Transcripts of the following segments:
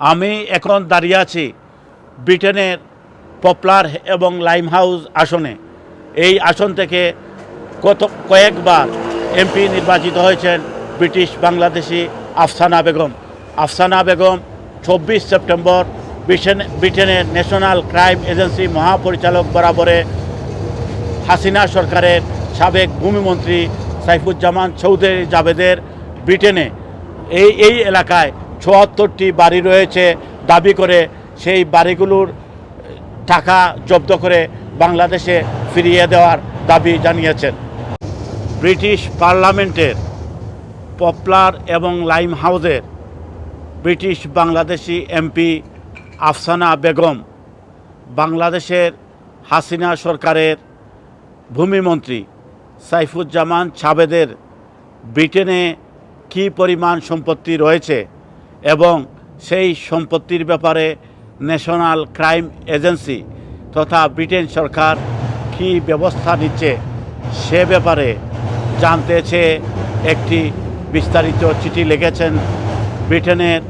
আমি এখন দাঁড়িয়ে আছি ব্রিটেনের পপলার এবং লাইম হাউস আসনে। এই আসন থেকে কত, কয়েকবার এমপি নির্বাচিত হয়েছেন ব্রিটিশ বাংলাদেশি আফসানা বেগম। আফসানা বেগম চব্বিশ সেপ্টেম্বর ব্রিটেন, ব্রিটেনের ন্যাশনাল ক্রাইম এজেন্সি মহাপরিচালক বরাবরে হাসিনা সরকারের সাবেক ভূমিমন্ত্রী সাইফুজ্জামান চৌধুরী জাভেদের ব্রিটেনে। এই এই এলাকায় চুয়াত্তরটি বাড়ি রয়েছে দাবি করে সেই বাড়িগুলোর টাকা জব্দ করে বাংলাদেশে ফিরিয়ে দেওয়ার দাবি জানিয়েছেন। ব্রিটিশ পার্লামেন্টের পপলার এবং লাইম হাউসের ব্রিটিশ বাংলাদেশি এমপি আফসানা বেগম বাংলাদেশের হাসিনা সরকারের ভূমিমন্ত্রী সাইফুজ্জামান ছাবেদের ব্রিটেনে কী পরিমাণ সম্পত্তি রয়েছে এবং সেই সম্পত্তির ব্যাপারে ন্যাশনাল ক্রাইম এজেন্সি তথা ব্রিটেন সরকার কী ব্যবস্থা নিচ্ছে সে ব্যাপারে জানতে চেয়ে একটি বিস্তারিত চিঠি লিখেছেন ব্রিটেনের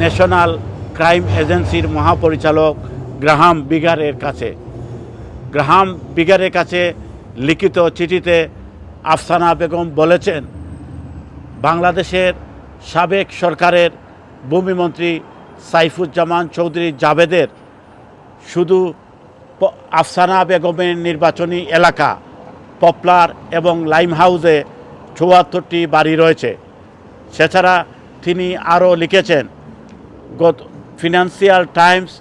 ন্যাশনাল ক্রাইম এজেন্সির মহাপরিচালক গ্রাহাম বিগারের কাছে। গ্রাহাম বিগারের কাছে লিখিত চিঠিতে আফসানা বেগম বলেছেন, বাংলাদেশের সাবেক সরকারের ভূমিমন্ত্রী সাইফুজ্জামান চৌধুরী জাভেদের শুধু আফসানা বেগমের নির্বাচনী এলাকা, পপলার এবং লাইম হাউসে চুয়াত্তরটি বাড়ি রয়েছে। সেছাড়া তিনি আরও লিখেছেন, গত ফিনান্সিয়াল টাইমস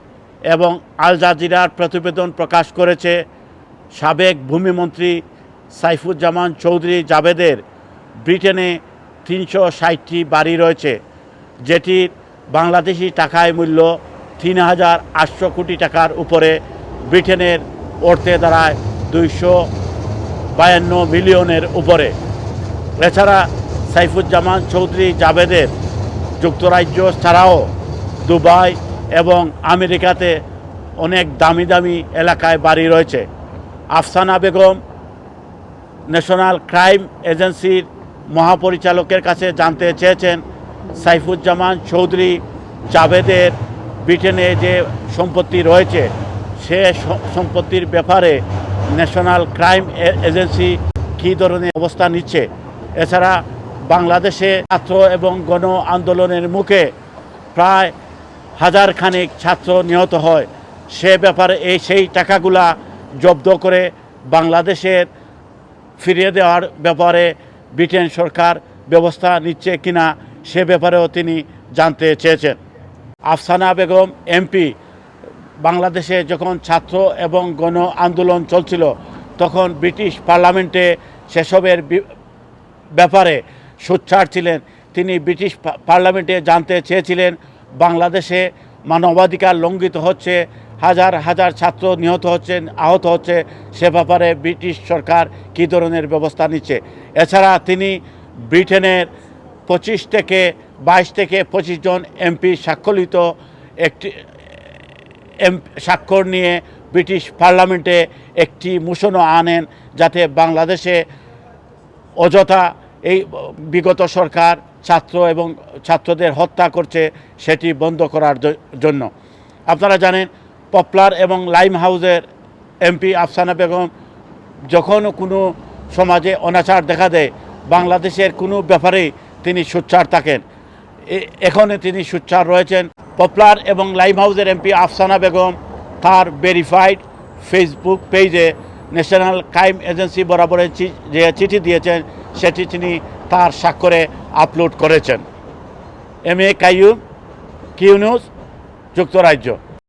এবং আল জাজিরার প্রতিবেদন প্রকাশ করেছে সাবেক ভূমিমন্ত্রী সাইফুজ্জামান চৌধুরী জাভেদের ব্রিটেনে তিনশো ষাটটি বাড়ি রয়েছে। যেটির বাংলাদেশি টাকায় মূল্য তিন হাজার আটশো কোটি টাকার উপরে ব্রিটেনের অর্থে দাঁড়ায় দুইশো বায়ান্ন মিলিয়নের উপরে। এছাড়া সাইফুজ্জামান চৌধুরী জাভেদের যুক্তরাজ্য ছাড়াও দুবাই এবং আমেরিকাতে অনেক দামি দামি এলাকায় বাড়ি রয়েছে। আফসানা বেগম ন্যাশনাল ক্রাইম এজেন্সির মহাপরিচালকের কাছে জানতে চেয়েছেন সাইফুজ্জামান চৌধুরী জাভেদের ব্রিটেনে যে সম্পত্তি রয়েছে, সে সম্পত্তির ব্যাপারে ন্যাশনাল ক্রাইম এজেন্সি কী ধরনের অবস্থা নিচ্ছে? এছাড়া বাংলাদেশে ছাত্র এবং গণ আন্দোলনের মুখে প্রায় হাজার খানেক ছাত্র নিহত হয়। সে ব্যাপারে এই সেই টাকাগুলা জব্দ করে বাংলাদেশের ফিরিয়ে দেওয়ার ব্যাপারে ব্রিটেন সরকার ব্যবস্থা নিচ্ছে কিনা সে ব্যাপারেও তিনি জানতে চেয়েছেন। আফসানা বেগম এমপি, বাংলাদেশে যখন ছাত্র এবং গণ আন্দোলন চলছিল, তখন ব্রিটিশ পার্লামেন্টে সেসবের ব্যাপারে সোচ্চার ছিলেন। তিনি ব্রিটিশ পার্লামেন্টে জানতে চেয়েছিলেন, বাংলাদেশে মানবাধিকার লঙ্ঘিত হচ্ছে, হাজার হাজার ছাত্র নিহত হচ্ছেন, আহত হচ্ছে, সে ব্যাপারে ব্রিটিশ সরকার কী ধরনের ব্যবস্থা নিচ্ছে? এছাড়া তিনি ব্রিটেনের পঁচিশ থেকে বাইশ থেকে পঁচিশ জন এমপি স্বাক্ষরিত একটি, এম, স্বাক্ষর নিয়ে ব্রিটিশ পার্লামেন্টে একটি মোশনও আনেন যাতে বাংলাদেশে অযথা এই বিগত সরকার ছাত্র এবং ছাত্রদের হত্যা করছে সেটি বন্ধ করার জন্য। আপনারা জানেন, পপলার এবং লাইম হাউসের এমপি আফসানা বেগম যখন কোনো সমাজে অনাচার দেখা দেয়, বাংলাদেশের কোনো ব্যাপারেই তিনি সোচ্চার থাকেন। এ- এখনে তিনি সোচ্চার রয়েছেন। পপলার এবং লাইম হাউসের এমপি আফসানা বেগম তার ভেরিফাইড ফেসবুক পেজে ন্যাশনাল ক্রাইম এজেন্সি বরাবরে চি- যে চিঠি দিয়েছেন, সেটি তিনি তার স্বাক্ষরে আপলোড করেছেন। M A Qayyum Q news যুক্তরাজ্য।